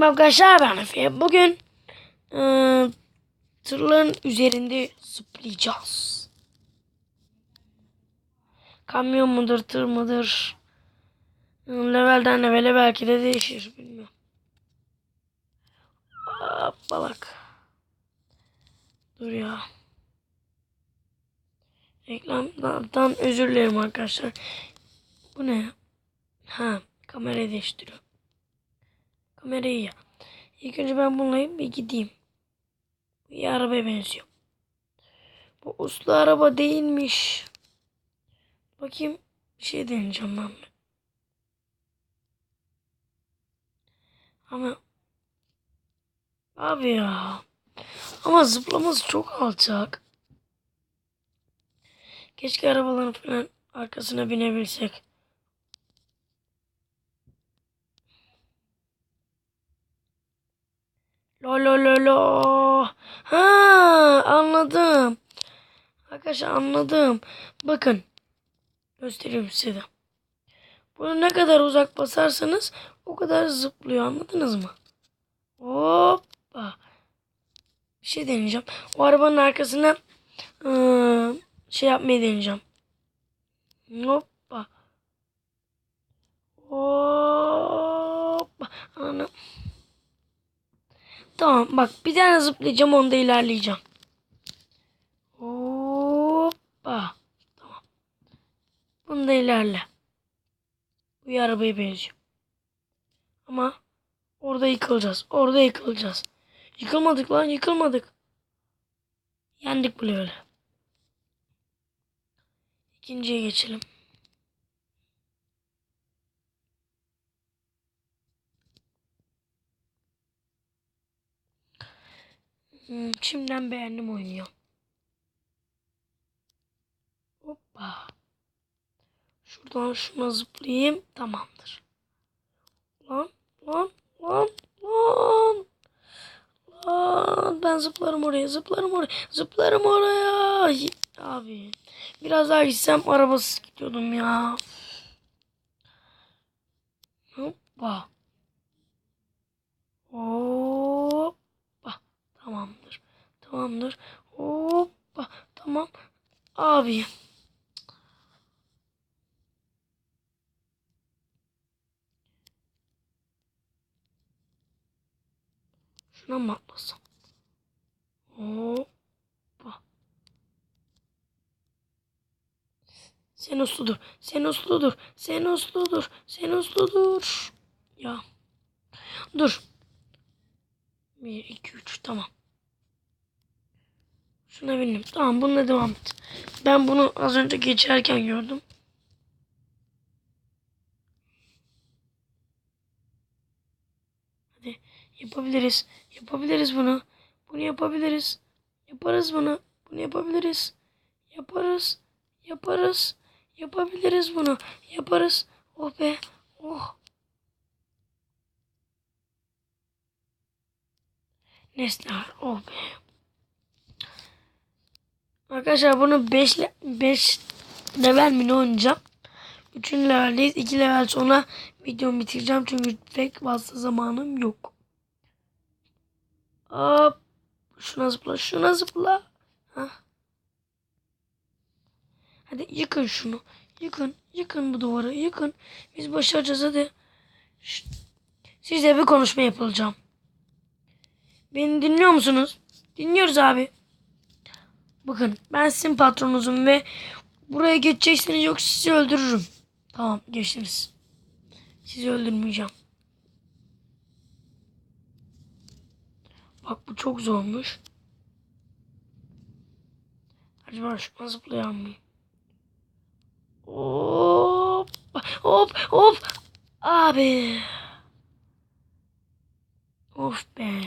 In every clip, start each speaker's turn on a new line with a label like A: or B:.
A: Arkadaşlar ben Efe. Bugün e, tırların üzerinde zıplayacağız. Kamyon mudur, tır mıdır? Levelden levele belki de değişir. Bilmiyorum. Hoppa bak. Dur ya. Reklamdan özür dilerim arkadaşlar. Bu ne? Ha, kamerayı değiştiriyor. Kamerayı ya. İlk önce ben bununla bir gideyim. İyi arabaya benziyor. Bu uslu araba değilmiş. Bakayım bir şey deneyeceğim ben. Ama abi ya. Ama zıplaması çok alçak. Keşke arabaların falan arkasına binebilsek. Lo lo lo lo. Ha anladım. Arkadaşlar anladım. Bakın. Göstereyim size de. Bunu ne kadar uzak basarsanız o kadar zıplıyor. Anladınız mı? Hoppa. Bir şey deneyeceğim. O arabanın arkasına ıı, şey yapmayı deneyeceğim. Hoppa. Hoppa. Ana. Tamam bak bir tane zıplayacağım onda ilerleyeceğim. Hoppa. Tamam. Bunda ilerle. Bu arabaya benziyor. Ama orada yıkılacağız. Orada yıkılacağız. Yıkılmadık lan yıkılmadık. Yendik bile öyle. İkinciye geçelim. Hmm, şimdiden beğendim oynuyor. Hoppa. Şuradan şuna zıplayayım. Tamamdır. Lan lan lan lan. Lan ben zıplarım oraya zıplarım oraya zıplarım oraya. Ay, Abi biraz daha gitsem arabasız gidiyordum ya. Hoppa. Hoppa. Tamamdır. Tamamdır. Hoppa. Tamam. Abi. Şuna mı atlasam? Hoppa. Sen usludur. Sen usludur. Sen usludur. Sen usludur. Ya. Dur. 1, 2, 3. Tamam. Şuna bindim. Tamam bununla devam et. Ben bunu az önce geçerken gördüm. Hadi yapabiliriz. Yapabiliriz bunu. Bunu yapabiliriz. Yaparız bunu. Bunu yapabiliriz. Yaparız. Yaparız. Yapabiliriz bunu. Yaparız. Oh be. Oh. Nesler. Oh be. Arkadaşlar bunu 5 5 level mi oynayacağım? 3. leveldeyiz. 2 level sonra videomu bitireceğim çünkü pek fazla zamanım yok. Hop. Şuna zıpla, şuna zıpla. Hah. Hadi yıkın şunu. Yıkın, yıkın bu duvarı, yıkın. Biz başaracağız hadi. Şşt. Bir konuşma yapılacağım. Beni dinliyor musunuz? Dinliyoruz abi. Bakın ben sizin patronunuzum ve buraya geçeceksiniz yoksa sizi öldürürüm. Tamam geçtiniz. Sizi öldürmeyeceğim. Bak bu çok zormuş. Acaba şuna zıplayan mıyım? Hop. Hop hop. Abi. Of be.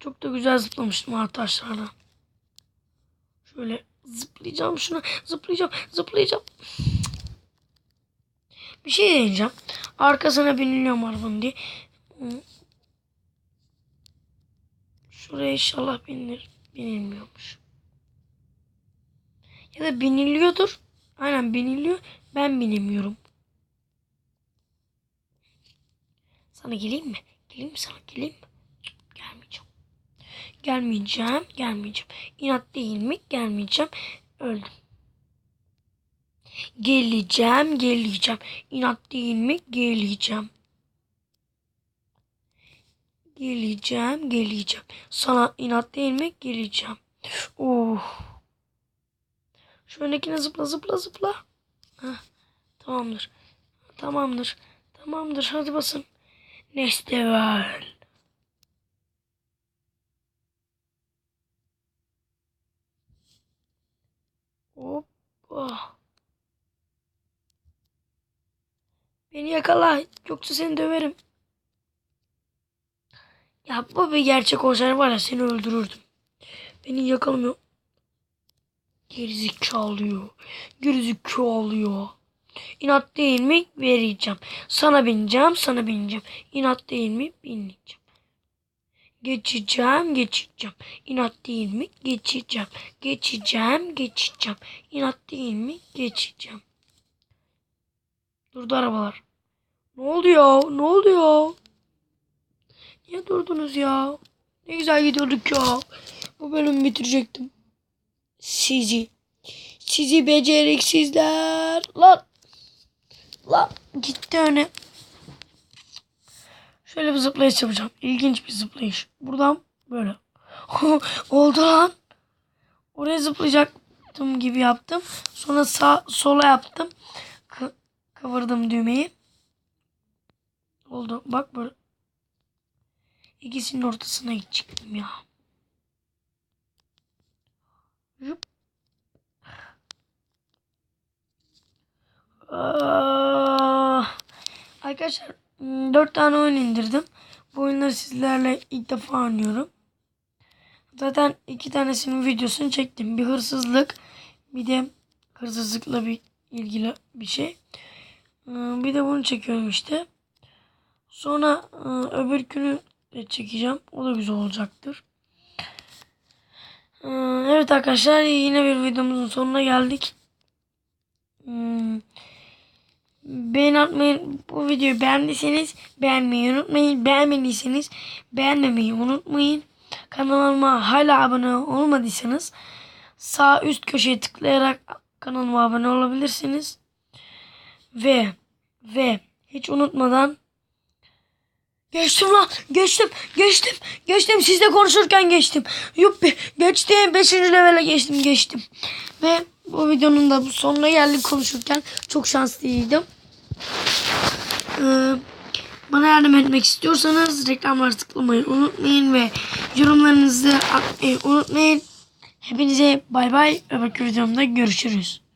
A: Çok da güzel zıplamıştım arkadaşlarla. Şöyle zıplayacağım şuna. Zıplayacağım. Zıplayacağım. Bir şey deneyeceğim. Arkasına biniliyorum arabanın diye. Şuraya inşallah binilir. Binilmiyormuş. Ya da biniliyordur. Aynen biniliyor. Ben binemiyorum. Sana geleyim mi? Geleyim mi sana? Geleyim mi? Gelmeyeceğim. Gelmeyeceğim. Gelmeyeceğim. İnat değil mi? Gelmeyeceğim. Öldüm. Geleceğim. Geleceğim. İnat değil mi? Geleceğim. Geleceğim. Geleceğim. Sana inat değil mi? Geleceğim. Oh. Şu öndekine zıpla zıpla zıpla. Heh, tamamdır. Tamamdır. Tamamdır. Hadi basın. Nesteval. Hoppa. Beni yakala. Yoksa seni döverim. Ya bu bir gerçek olsaydı var ya seni öldürürdüm. Beni yakalamıyor. Gerizekalı. Gerizekalı. İnat değil mi? Vereceğim. Sana bineceğim, sana bineceğim. İnat değil mi? Bineceğim. Geçeceğim, geçeceğim. İnat değil mi? Geçeceğim. Geçeceğim, geçeceğim. İnat değil mi? Geçeceğim. Durdu arabalar. Ne oldu ya? Ne oldu ya? Niye durdunuz ya? Ne güzel gidiyorduk ya. Bu bölümü bitirecektim. Sizi. Sizi beceriksizler. Lan. Lan gitti öne. Şöyle bir zıplayış yapacağım. İlginç bir zıplayış. Buradan böyle. Oldu lan. Oraya zıplayacaktım gibi yaptım. Sonra sağ sola yaptım. Kı- kıvırdım düğmeyi. Oldu. Bak böyle. İkisinin ortasına gidecektim ya. Yup. Ah. Arkadaşlar 4 tane oyun indirdim. Bu oyunları sizlerle ilk defa oynuyorum. Zaten iki tanesinin videosunu çektim. Bir hırsızlık bir de hırsızlıkla bir ilgili bir şey. Ee, Bir de bunu çekiyorum işte. Sonra e, öbürkünü de çekeceğim. O da güzel olacaktır. Evet arkadaşlar yine bir videomuzun sonuna geldik. Hmm. Beğeni atmayın. Bu videoyu beğendiyseniz beğenmeyi unutmayın. Beğenmediyseniz beğenmemeyi unutmayın. Kanalıma hala abone olmadıysanız sağ üst köşeye tıklayarak kanalıma abone olabilirsiniz. Ve ve hiç unutmadan Geçtim lan. Geçtim. Geçtim. Geçtim. Sizle konuşurken geçtim. Yuppi. Geçtim. Beşinci levele geçtim. Geçtim. Ve bu videonun da sonuna geldik konuşurken. Çok şanslıydım. Ee, bana yardım etmek istiyorsanız reklamlara tıklamayı unutmayın ve yorumlarınızı atmayı unutmayın. Hepinize bay bay. Öbür videomda görüşürüz.